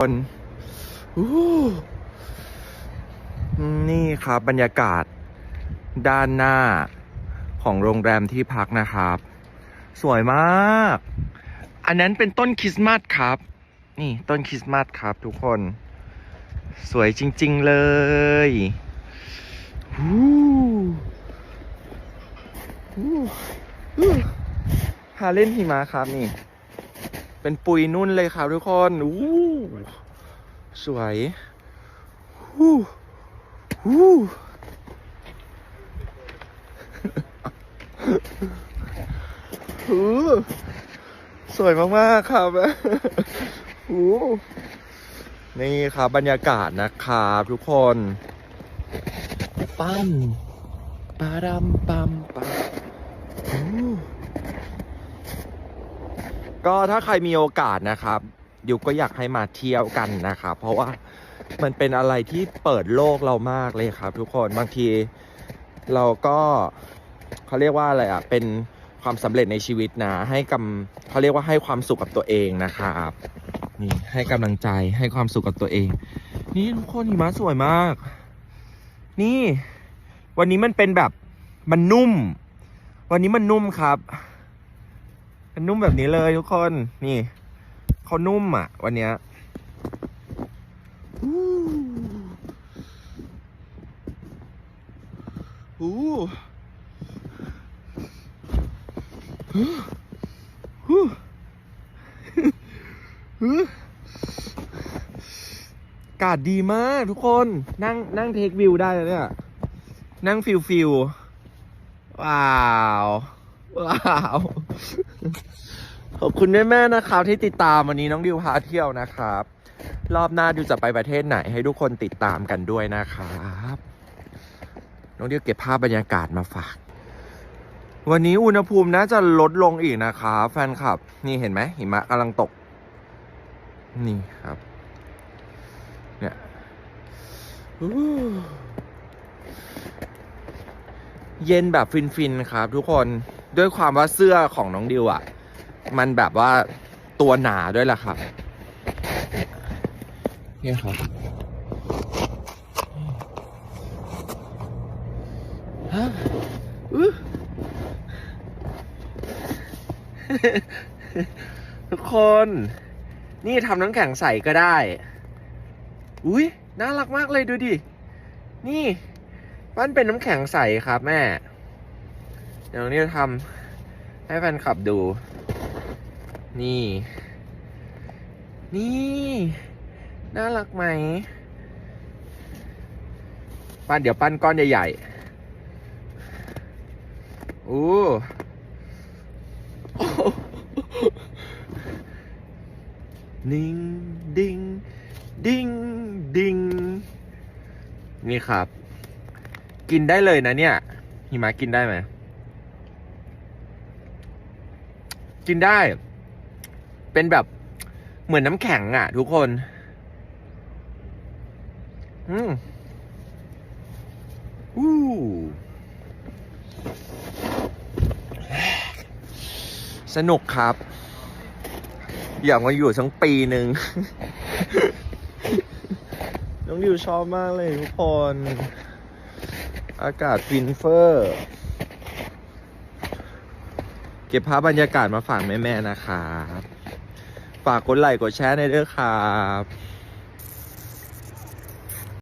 คนนี่ครับ บรรยากาศด้านหน้าของโรงแรมที่พักนะครับ สวยมาก อันนั้นเป็นต้นคริสต์มาสครับ นี่ต้นคริสต์มาสครับทุกคน สวยจริง ๆ เลยฮู้ฮู้ฮู้หาเล่นหิมะครับนี่ เป็นปุยนุ่นเลยครับทุกคนอู้สวยฮู้ฮู้ฮู้สวยมาก ๆ ครับฮู้นี่ครับบรรยากาศนะครับทุกคน ปั้มปารัมปัมปัมฮู้ ก็ถ้าใครมีโอกาสนะครับดิวก็อยากให้มาเที่ยวกันนะครับ เพราะว่ามันเป็นอะไรที่เปิดโลกเรามากเลยครับ ทุกคนบางทีเราก็เขาเรียกว่าอะไรอะเป็นความสำเร็จในชีวิตนะ ให้กำเขาเรียกว่าให้ความสุขกับตัวเองนะครับนี่ให้กำลังใจให้ความสุขกับตัวเอง นี่ทุกคนหิมะสวยมาก นี่ วันนี้มันเป็นแบบมันนุ่ม วันนี้มันนุ่มครับ มันนุ่มแบบนี้เลยทุกคน นี่เขานุ่มอะ วันเนี้ยฮู้ฮู้ฮู้ฮู้ฮู้อากาศดีมากทุกคน นั่งนั่งเทควิวได้เลยเนี่ย นั่งฟิลฟิลว้าว ว้าวขอบคุณแม่ๆนะครับที่ติดตามวันนี้น้องดิวพาเที่ยวนะครับ รอบหน้าดิวจะไปประเทศไหนให้ทุกคนติดตามกันด้วยนะครับ น้องดิวเก็บภาพบรรยากาศมาฝาก วันนี้อุณหภูมิน่าจะลดลงอีกนะครับแฟนคลับ นี่เห็นไหมหิมะกำลังตก นี่ครับ เนี่ยเย็นแบบฟินๆครับทุกคน ด้วยความว่าเสื้อของน้องดิวอะมันแบบว่าตัวหนาด้วยล่ะครับ เนี่ยครับฮะทุกคน นี่ทำน้ำแข็งใสก็ได้ อุ้ยน่ารักมากเลยดูดิ นี่ปั้นเป็นน้ำแข็งใสครับแม่ เดี๋ยวนี้จะทำให้แฟนคลับดู นี่ นี่ น่ารักไหม ปั้นเดี๋ยวปั้นก้อนใหญ่ๆอู้โอ้โหนิ่งดิ้งดิ้งดิ้งนี่ครับ กินได้เลยนะเนี่ยหิมะกินได้ไหม กินได้ เป็นแบบเหมือนน้ำแข็งอะ ทุกคน อืมอู้สนุกครับ อยากมาอยู่สักปีหนึ่ง น้องดิวชอบมากเลยทุกคน อากาศฟินเฟอร์ เก็บภาพบรรยากาศมาฝากแม่ๆนะครับ ฝากกดไลค์กดแชร์ในเด้อครับ